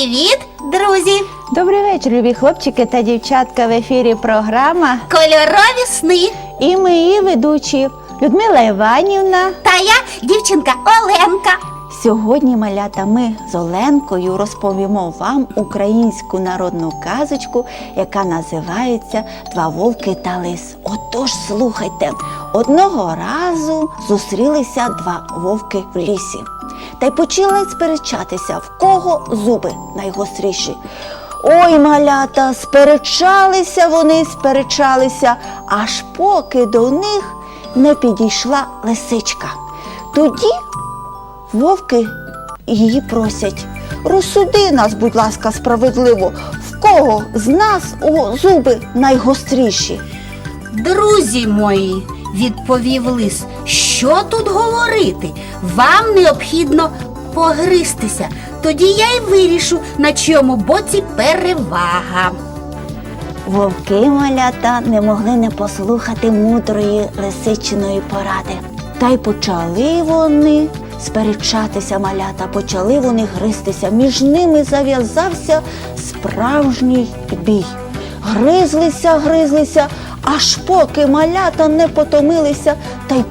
Привіт, друзі! Добрий вечір, любі хлопчики та дівчатка. В ефірі програма. Кольорові сни. І ми її ведучі Людмила Іванівна. Та я дівчинка Оленка. Сьогодні, малята, ми з Оленкою розповімо вам українську народну казочку, яка називається Два вовки та лис. Отож, слухайте, одного разу зустрілися два вовки в лісі. Та й почали сперечатися, в кого зуби найгостріші. Ой, малята, сперечалися вони, сперечалися, аж поки до них не підійшла лисичка. Тоді Вовки її просять. Розсуди нас, будь ласка, справедливо, в кого з нас о, зуби найгостріші. Друзі мої, відповів лис. Що тут говорити? Вам необхідно погристися. Тоді я й вирішу, на чому боці перевага. Вовки малята не могли не послухати мудрої лисичиної поради. Та й почали вони сперечатися малята, почали вони гристися. Між ними зав'язався справжній бій. Гризлися, гризлися, аж поки малята не потомилися та й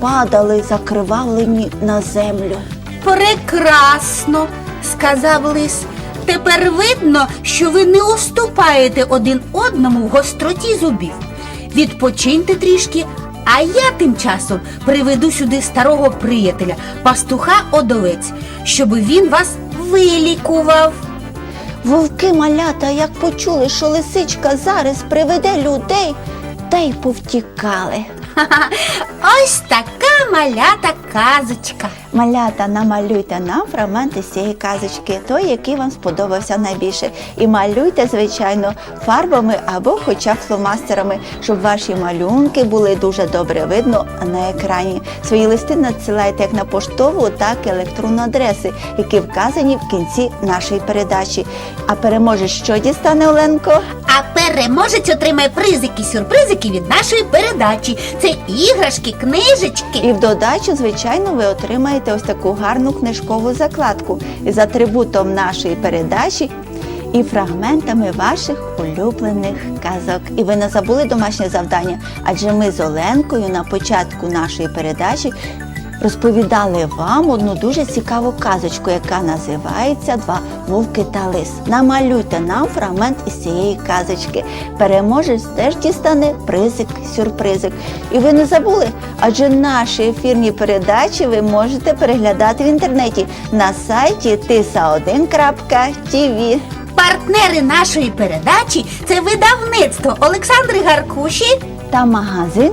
попадали закривавлені на землю. Прекрасно, сказав лис. Тепер видно, що ви не уступаєте один одному в гостроті зубів. Відпочиньте трішки, а я тим часом приведу сюди старого приятеля, пастуха Одовець, щоб він вас вилікував. Вовки малята, як почули, що лисичка зараз приведе людей, та й повтікали. Ха-ха, Ось малята казочка. Малята, намалюйте нам фрагменти з цієї казочки, той, який вам сподобався найбільше. І малюйте, звичайно, фарбами або хоча б фломастерами, щоб ваші малюнки були дуже добре видно на екрані. Свої листи надсилайте як на поштову, так і електронну адреси, які вказані в кінці нашої передачі. А переможе, що дістане Оленко? А переможець отримає призики, сюрпризики від нашої передачі. Це іграшки, книжечки. І в додачу, звичайно, ви отримаєте ось таку гарну книжкову закладку із атрибутом нашої передачі і фрагментами ваших улюблених казок. І ви не забули домашнє завдання, адже ми з Оленкою на початку нашої передачі. Розповідали вам одну дуже цікаву казочку, яка називається Два вовки та лис. Намалюйте нам фрагмент із цієї казочки. Переможець теж дістане призик, сюрпризик. І ви не забули, адже наші ефірні передачі ви можете переглядати в інтернеті на сайті tisa1.tv. Партнери нашої передачі це видавництво Олександри Гаркуші. Та магазин